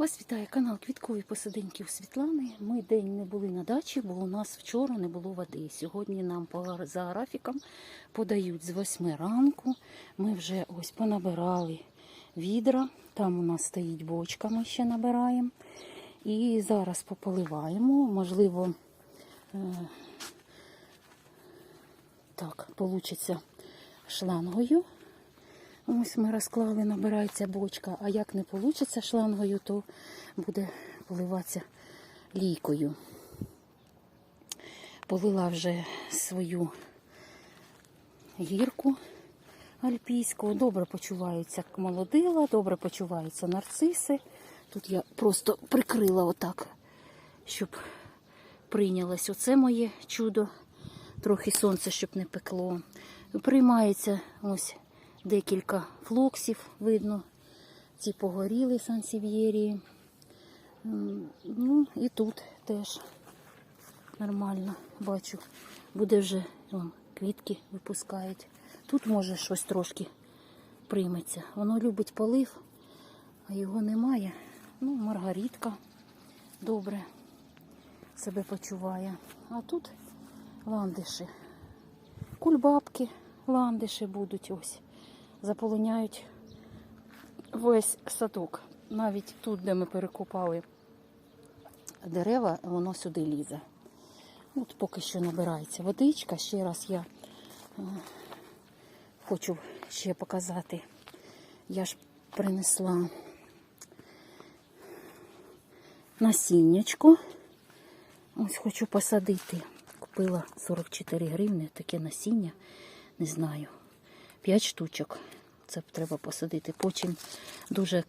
Вас вітає канал Квіткові посадинки у Світлани. Ми день не були на дачі, бо у нас вчора не було води. Сьогодні нам за графіком подають з 8 ранку. Ми вже ось понабирали відра. Там у нас стоїть бочка, ми ще набираємо. І зараз пополиваємо. Можливо, е, так, вийде шлангою. Ось ми розклали, набирається бочка, а як не вийде шлангою, то буде поливатися лійкою. Полила вже свою гірку альпійську. Добре почуваються молодила, добре почуваються нарциси. Тут я просто прикрила отак, щоб прийнялось оце моє чудо. Трохи сонце, щоб не пекло. Приймається ось декілька флоксів, видно, ці погоріли сансів'єрії. Ну і тут теж нормально бачу. Буде вже вон, квітки випускають. Тут може щось трошки прийметься. Воно любить полив, а його немає. Ну, маргаритка добре себе почуває. А тут ландиші. Кульбабки, ландиші будуть ось заполоняють весь садок. Навіть тут, де ми перекопали дерева, воно сюди лізе. От поки що набирається водичка. Ще раз я е, хочу ще показати. Я ж принесла насіннячко. Ось хочу посадити. Купила 44 гривні, таке насіння, не знаю. 5 штучок. Це треба посадити. Потім дуже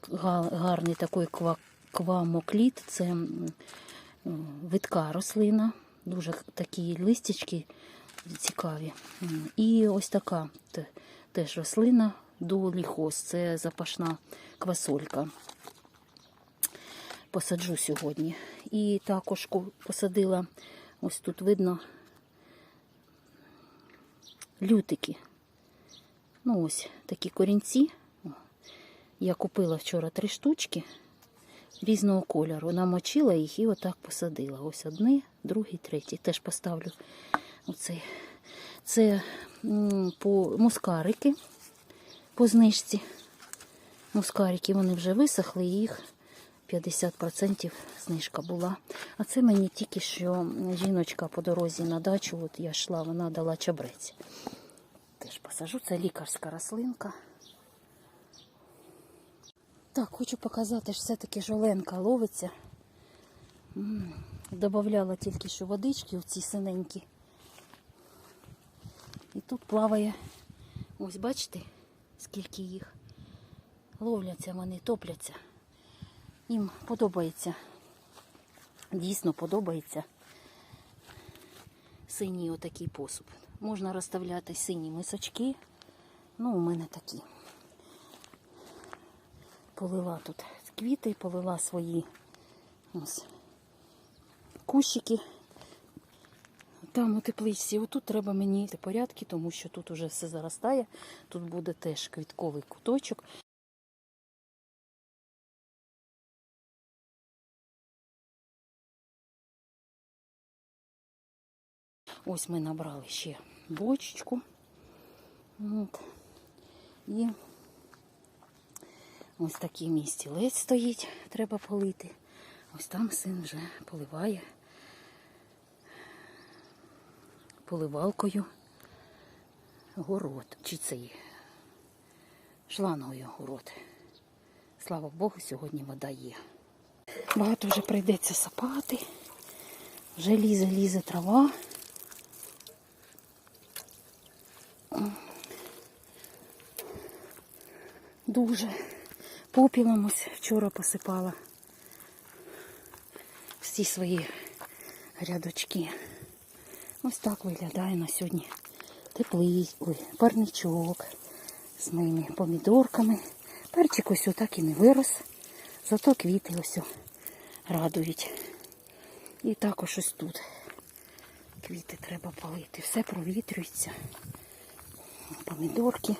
гарний такий квамокліт. Це видка рослина. Дуже такі листячки цікаві. І ось така теж рослина доліхоз. Це запашна квасолька. Посаджу сьогодні. І також посадила, ось тут видно, лютики. Ну ось такі корінці. Я купила вчора три штучки різного кольору. Намочила їх і отак посадила. Ось одне, другий, третій. Теж поставлю оцей. Це по мускарики по знижці. Мускарики вони вже висохли, їх 50% знижка була. А це мені тільки що жіночка по дорозі на дачу, от я йшла, вона дала чабрець. Теж посажу, це лікарська рослинка. Так, хочу показати, що все-таки жоленка ловиться. Добавляла тільки що водички в ці синенькі. І тут плаває, ось бачите, скільки їх. Ловляться вони, топляться. Їм подобається. Дійсно подобається синій отакий посуд. Можна розставляти сині мисочки. Ну, у мене такі. Полила тут квіти, полила свої ось, кущики. Там у тепличці. Отут треба мені порядки, тому що тут уже все заростає. Тут буде теж квітковий куточок. Ось ми набрали ще бочечку. От. І ось такий мій стілець стоїть, треба полити. Ось там син вже поливає поливалкою город. Чи цей шлангою город. Слава Богу, сьогодні вода є. Багато вже прийдеться сапати. Вже лізе, лізе трава. Дуже попілом ось вчора посипала всі свої рядочки. Ось так виглядає на сьогодні теплий, ой, парничок з моїми помідорками. Перчик ось отак і не вирос, зато квіти ось радують. І також ось тут квіти треба полити. Все провітрюється помідорки.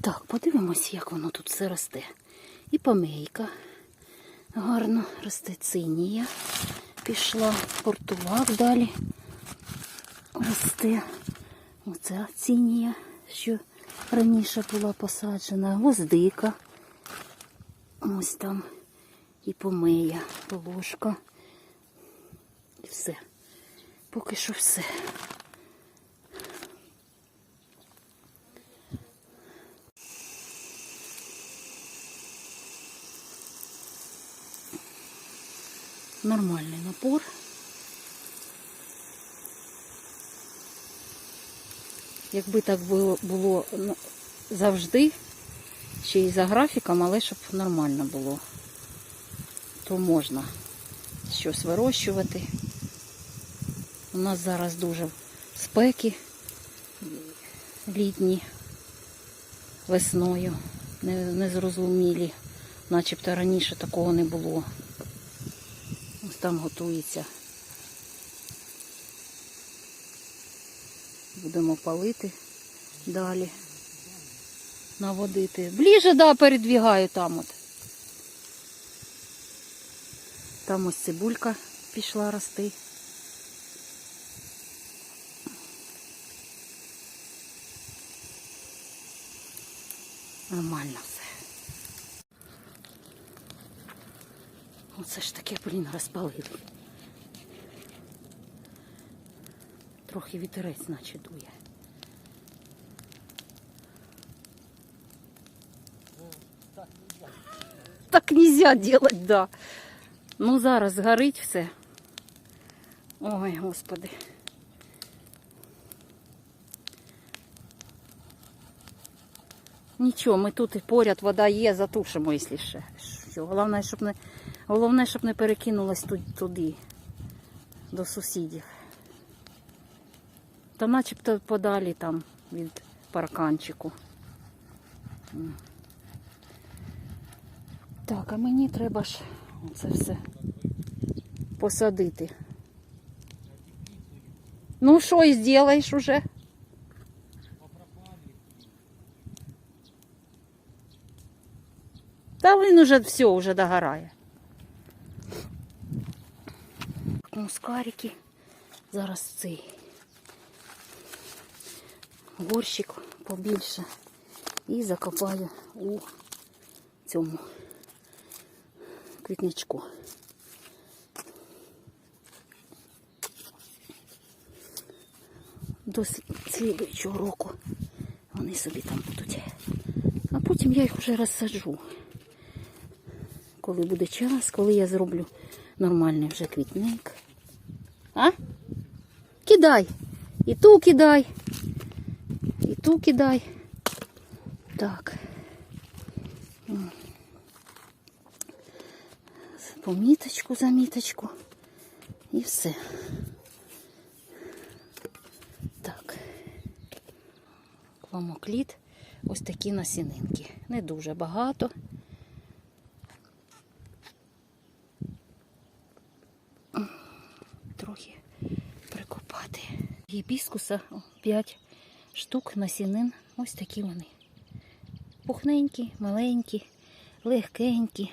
Так, подивимось, як воно тут все росте. І помейка гарно росте цинія. Пішла портулак далі. Росте. Оця цінія, що раніше була посаджена. Гвоздика. Ось там і помия, положка. І все. Поки що все. Нормальний напор. Якби так було, було завжди, ще й за графіком, але щоб нормально було, то можна щось вирощувати. У нас зараз дуже спеки літні весною, незрозумілі, начебто раніше такого не було. Там готується. Будемо палити далі. Наводити. Ближе, да, передвігаю там от. Там ось цибулька пішла рости. Нормально все. Оце ж таке, блін, розпалили. Трохи вітерець наче дує. Так нельзя делать, да. Ну зараз згорить все. Ой, господи. Нічого, ми тут і поряд вода є, затушимо, якщо ще. Що, головне, щоб не, головне, щоб не перекинулась ту- туди, до сусідів. Та начебто подалі там від парканчику. Так, а мені треба ж це все посадити. Ну, що і зробиш уже? Та він уже все, вже догорає. Мускарики. Зараз цей горщик побільше і закопаю у цьому квітничку. До слідуючого року вони собі там будуть. А потім я їх вже розсаджу. Коли буде час, коли я зроблю нормальний вже квітник. А? Кидай. І ту кидай. І ту кидай. Так. Поміточку, заміточку. І все. Так. Кламокліт. Ось такі насінинки. Не дуже багато. Трохи прикопати. Гібіскуса 5 штук насінин. Ось такі вони. Пухненькі, маленькі, легкенькі.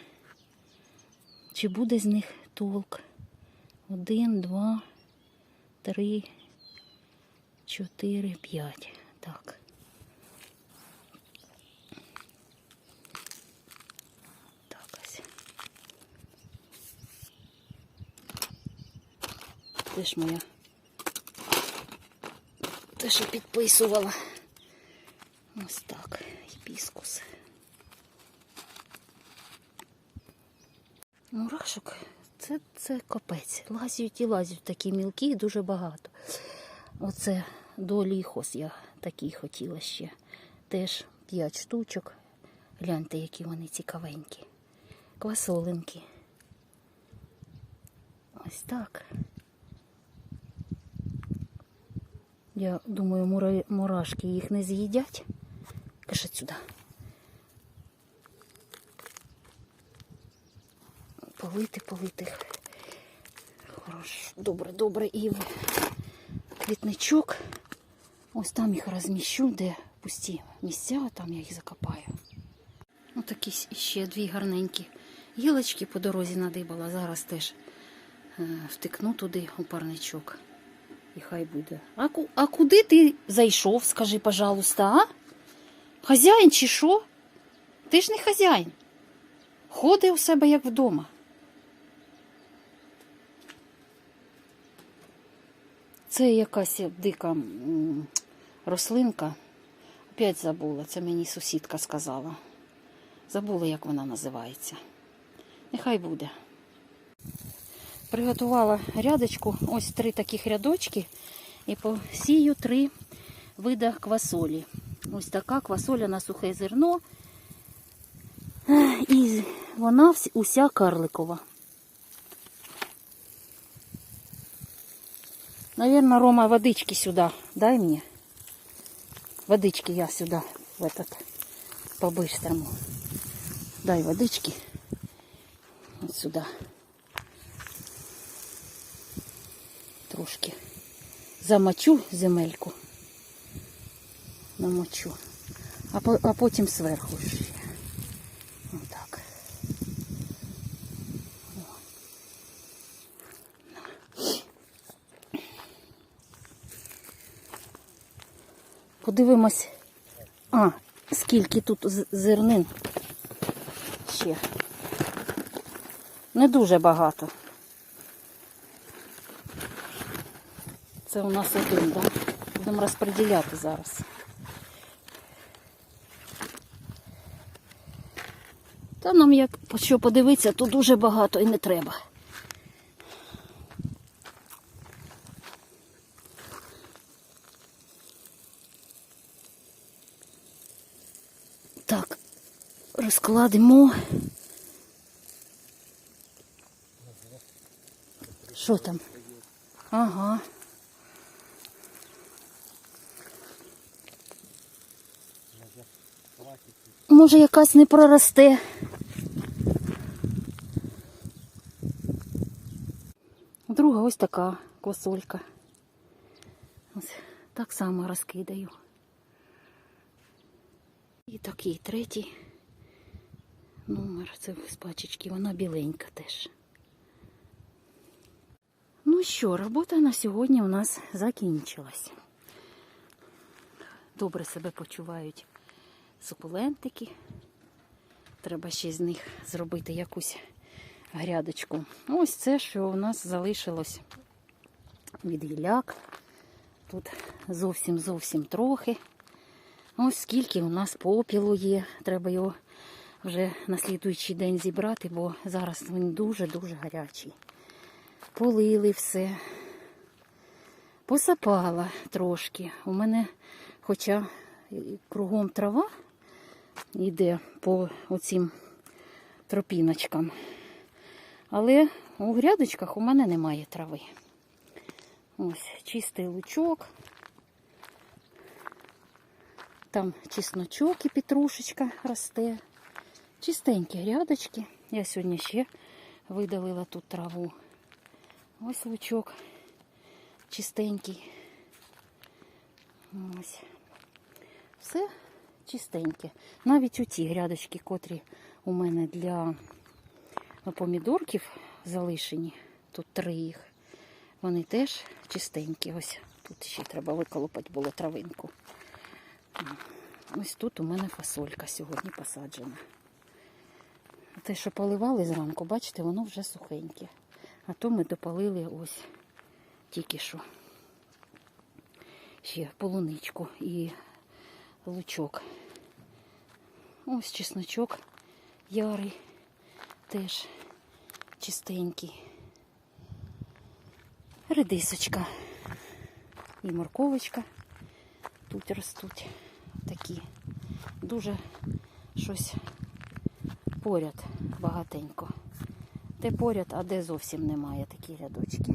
Чи буде з них толк? Один, два, три, чотири, п'ять. Так. Так ось. Де ж моя? Те, що підписувала. Ось так. Гібіскус. Мурашок це, це капець. Лазять і лазять такі мілкі, дуже багато. Оце до ліхос я такий хотіла ще. Теж 5 штучок. Гляньте, які вони цікавенькі. Квасолинки. Ось так. Я думаю, мура- мурашки їх не з'їдять. Кажіть сюди. Полити, полити. Хорошо. Добре, добре. І квітничок. Ось там їх розміщу, де пусті місця, там я їх закопаю. Отакі с- ще дві гарненькі гілочки по дорозі надибала. Зараз теж е, втикну туди у парничок. І хай буде. А, а куди ти зайшов, скажи, пожалуйста, а? Хазяїн чи що? Ти ж не хазяїн. Ходи у себе як вдома. Це якась дика рослинка. Опять забула, це мені сусідка сказала. Забула, як вона називається. Нехай буде. Приготувала рядочку, ось три таких рядочки, і посію три вида квасолі. Ось така квасоля на сухе зерно. І вона уся карликова. Наверное, Рома, водички сюда дай мне. Водички я сюда, в этот, по-быстрому. Дай водички. Вот сюда. Трошки замочу земельку. Намочу. А, по, а потім зверху ще. Отак. Подивимось. А, скільки тут зернин ще. Не дуже багато. Це у нас один, так? Да? Будемо розподіляти зараз. Та нам як що подивитися, то дуже багато і не треба. Так, розкладемо. Що там? Ага. Може, якась не проросте. Друга ось така квасолька. Ось так само розкидаю. І такий третій номер. Це з пачечки. Вона біленька теж. Ну що, робота на сьогодні у нас закінчилась. Добре себе почувають сукулентики. Треба ще з них зробити якусь грядочку. Ось це, що у нас залишилось від гіляк. Тут зовсім зовсім трохи. Ось скільки у нас попілу є. Треба його вже на слідуючий день зібрати, бо зараз він дуже-дуже гарячий. Полили все. Посапала трошки. У мене, хоча кругом трава йде по оцім тропіночкам. Але у грядочках у мене немає трави. Ось чистий лучок. Там чесночок і петрушечка росте. Чистенькі грядочки. Я сьогодні ще видалила тут траву. Ось лучок чистенький. Ось. Все чистеньке. Навіть оті грядочки, котрі у мене для помідорків залишені, тут три їх, вони теж чистенькі. Ось тут ще треба виколопати було травинку. Ось тут у мене фасолька сьогодні посаджена. Те, що поливали зранку, бачите, воно вже сухеньке. А то ми допалили ось тільки що. Ще полуничку і лучок. Ось чесночок ярий, теж чистенький. Редисочка і морковочка тут ростуть такі. Дуже щось поряд багатенько. Де поряд, а де зовсім немає такі рядочки.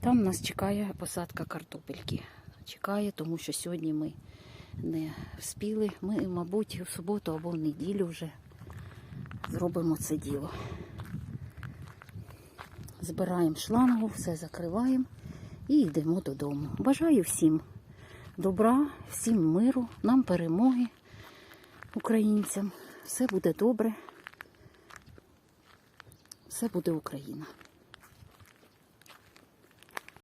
Там нас чекає посадка картопельки. Чекає, тому що сьогодні ми не вспіли. Ми, мабуть, в суботу або в неділю вже зробимо це діло. Збираємо шлангу, все закриваємо і йдемо додому. Бажаю всім добра, всім миру, нам перемоги, українцям. Все буде добре. Все буде Україна.